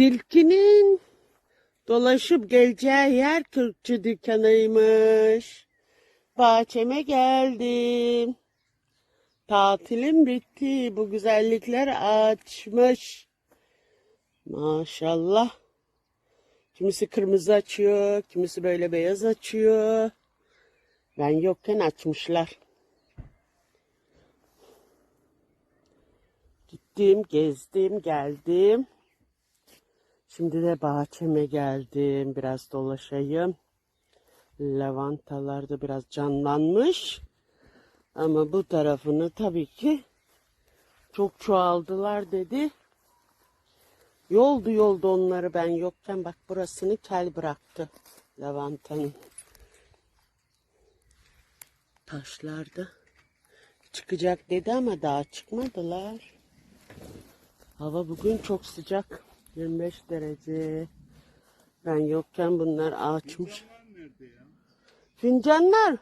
Tilkinin dolaşıp geleceği yer kürkçü dükkanıymış. Bahçeme geldim. Tatilim bitti. Bu güzellikler açmış. Maşallah. Kimisi kırmızı açıyor, kimisi böyle beyaz açıyor. Ben yokken açmışlar. Gittim, gezdim, geldim. Şimdi de bahçeme geldim. Biraz dolaşayım. Lavantalar da biraz canlanmış. Ama bu tarafını tabii ki çok çoğaldılar dedi. Yoldu yoldu onları ben yokken bak burasını kel bıraktı lavantanın. Taşlarda çıkacak dedi ama daha çıkmadılar. Hava bugün çok sıcak. 25 derece. Ben yokken bunlar açmış. Fincanlar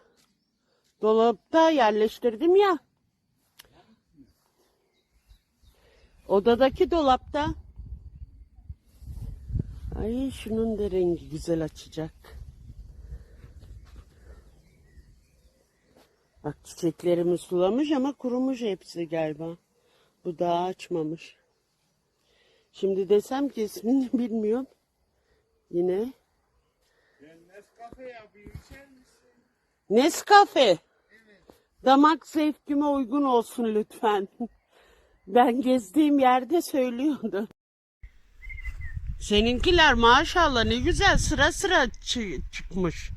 dolapta yerleştirdim ya. Odadaki dolapta. Ay şunun da rengi güzel açacak. Bak çiçeklerimi sulamış ama kurumuş hepsi galiba. Bu daha açmamış. Şimdi desem ki ismini bilmiyorum. Yine. Ben Nescafe yapayım içer misin? Nescafe. Damak zevkime uygun olsun lütfen. Ben gezdiğim yerde söylüyordu. Seninkiler maşallah ne güzel sıra sıra çı- çıkmış.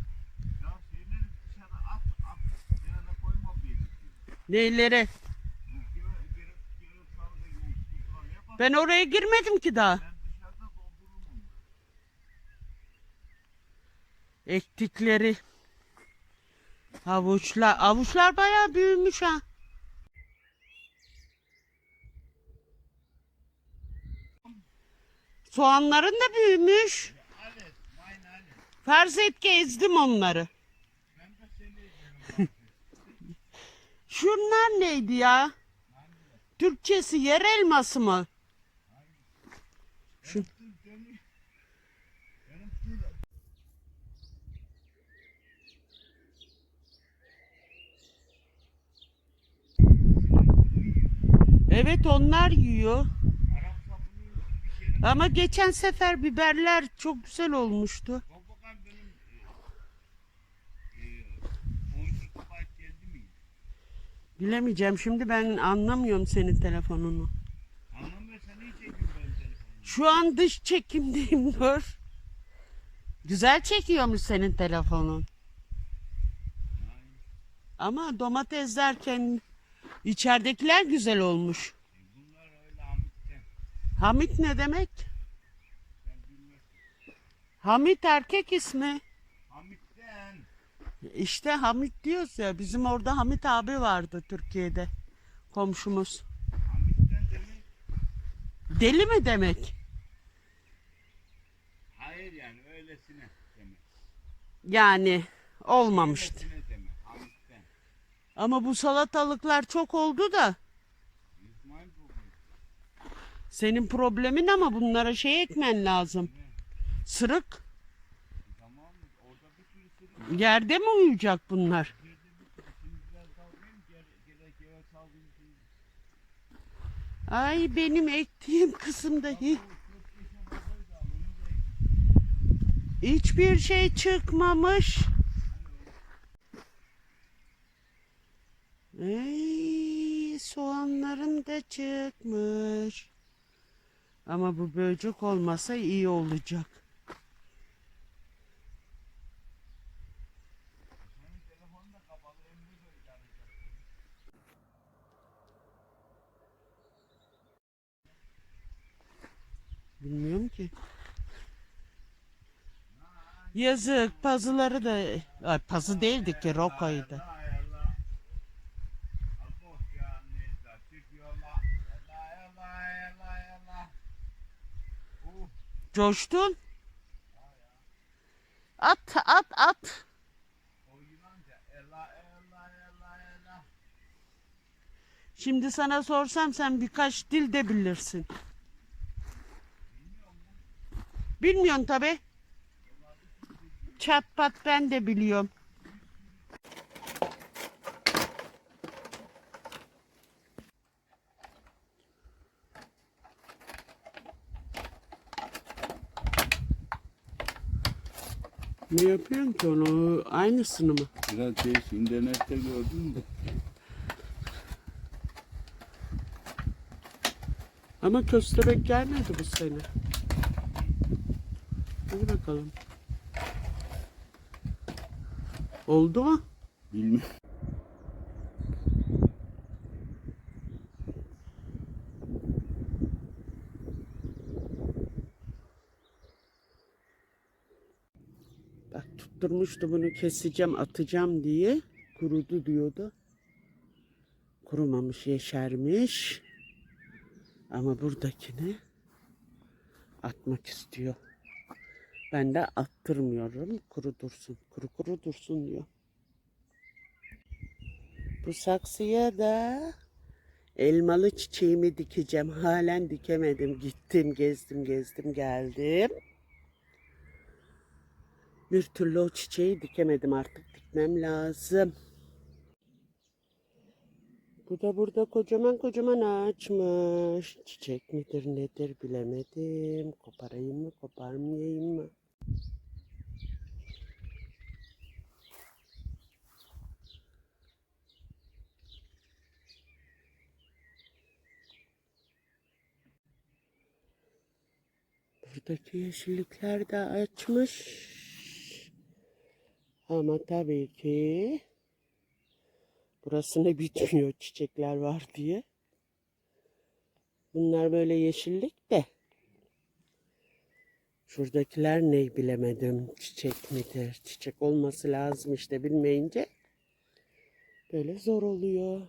Ya şeyleri dışarı at at. Yerine koyma bir yere. Neylere? Ben oraya girmedim ki daha. Ektikleri havuçlar. Havuçlar bayağı büyümüş ha. Soğanların da büyümüş. Farz et ki ezdim onları. Şunlar neydi ya? Türkçesi yer elması mı? Şu. Evet onlar yiyor. Ama geçen sefer biberler çok güzel olmuştu. bak bakalım benim 12 GB geldi mi? Bilemeyeceğim şimdi ben anlamıyorum senin telefonunu. Anlamıyorsan iyi çekiyorum benim telefonumu. Şu an dış çekimdeyim dur. Güzel çekiyormuş senin telefonun. Ama domates derken içeridekiler güzel olmuş. Bunlar öyle Hamit'ten. Hamit ne demek? Hamit erkek ismi. Hamit'ten. İşte Hamit diyoruz ya. Bizim orada Hamit abi vardı Türkiye'de. Komşumuz. Hamit'ten demek. Deli mi demek? Hayır yani öylesine demek. Yani olmamıştı. Öylesine demek. Hamit'ten. Ama bu salatalıklar çok oldu da. İsmail bu. Senin problemin ama bunlara şey ekmen lazım. Sırık. Tamam orada bir sürü sürü Yerde mi uyuyacak bunlar? Ay benim ektiğim kısımda hi- hiçbir şey çıkmamış. Ey, soğanlarım da çıkmış. Ama bu böcek olmasa iyi olacak. Bilmiyorum ki. Yazık pazıları da ay, pazı değildi ki rokaydı. Coştun. At at at. Şimdi sana sorsam sen birkaç dil de bilirsin. Bilmiyorsun tabi. Çat pat ben de biliyorum. Ne yapıyorsun ki onu? Aynısını mı? Biraz değişik internette gördüm de. Ama köstebek gelmedi bu sene. Dur bakalım. Oldu mu? Bilmiyorum. Bak tutturmuştu bunu keseceğim atacağım diye. Kurudu diyordu. Kurumamış yeşermiş. Ama buradakini atmak istiyor. Ben de attırmıyorum. Kuru dursun. Kuru kuru dursun diyor. Bu saksıya da elmalı çiçeğimi dikeceğim. Halen dikemedim. Gittim, gezdim, gezdim, geldim. Bir türlü o çiçeği dikemedim artık dikmem lazım. Bu da burada kocaman kocaman açmış. Çiçek midir nedir bilemedim. Koparayım mı koparmayayım mı? Buradaki yeşillikler de açmış. Ama tabii ki burası ne bitmiyor çiçekler var diye. Bunlar böyle yeşillik de. Şuradakiler ne bilemedim. Çiçek midir? Çiçek olması lazım işte bilmeyince. Böyle zor oluyor.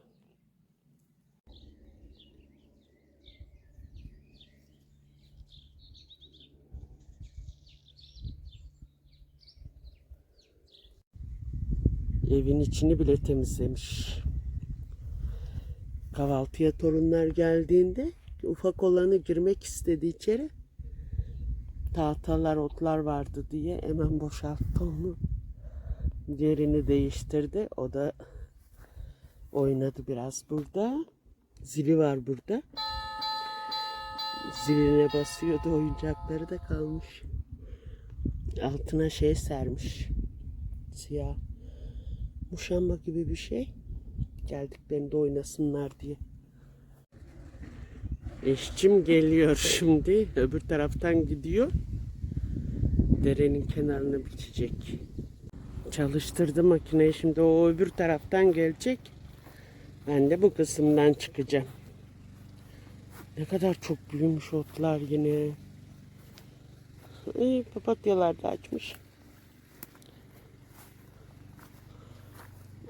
Evin içini bile temizlemiş. Kahvaltıya torunlar geldiğinde ufak olanı girmek istedi içeri. Tahtalar, otlar vardı diye hemen boşalttı onu. Yerini değiştirdi. O da oynadı biraz burada. Zili var burada. Ziline basıyordu. Oyuncakları da kalmış. Altına şey sermiş. Siyah muşamba gibi bir şey. Geldiklerinde oynasınlar diye. Eşçim geliyor şimdi. Öbür taraftan gidiyor. Derenin kenarını biçecek. Çalıştırdı makineyi. Şimdi o öbür taraftan gelecek. Ben de bu kısımdan çıkacağım. Ne kadar çok büyümüş otlar yine. İyi papatyalar da açmış.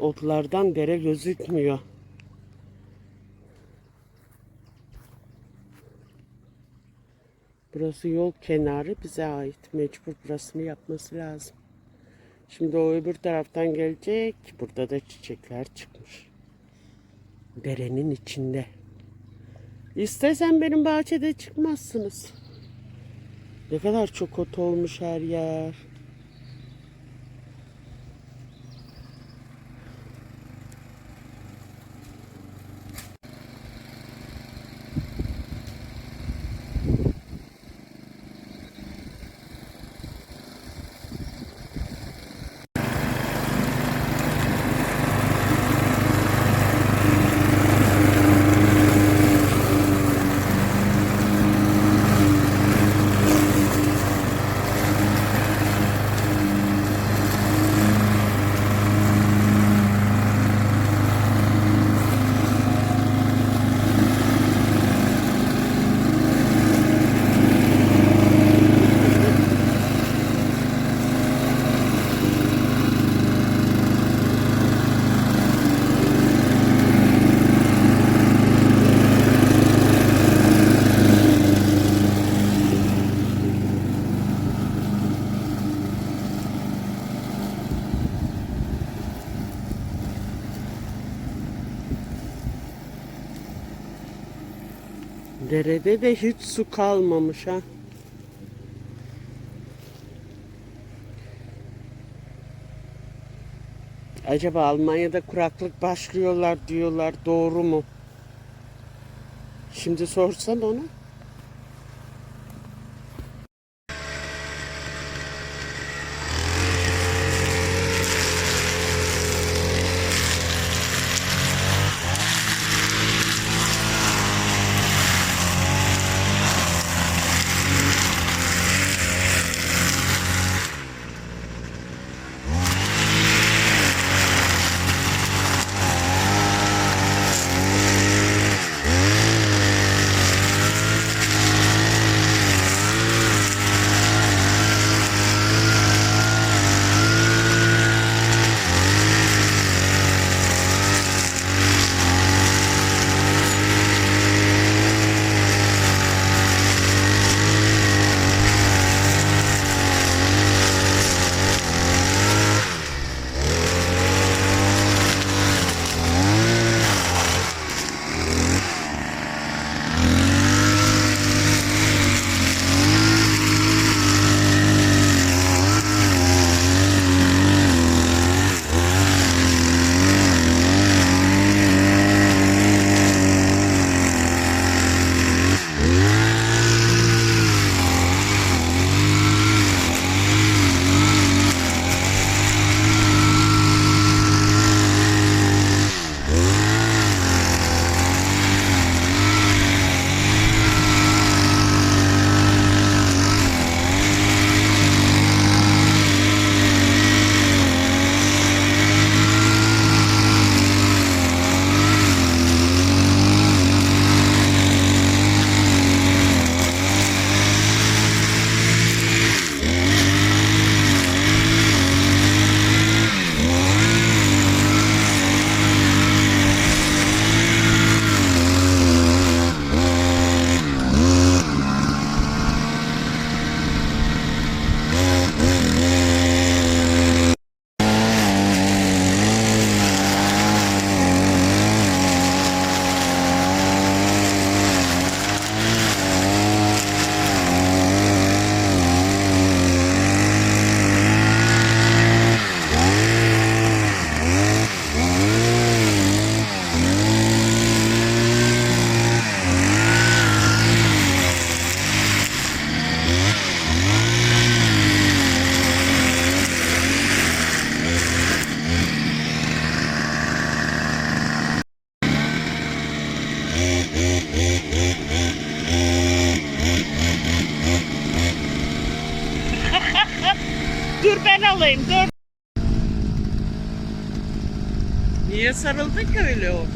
Otlardan dere gözükmüyor. Burası yol kenarı bize ait. Mecbur burasını yapması lazım. Şimdi o öbür taraftan gelecek. Burada da çiçekler çıkmış. Derenin içinde. İstesen benim bahçede çıkmazsınız. Ne kadar çok ot olmuş her yer. Derede de hiç su kalmamış ha. Acaba Almanya'da kuraklık başlıyorlar diyorlar. Doğru mu? Şimdi sorsan ona. Ben alayım dur. Niye sarıldın ki öyle o?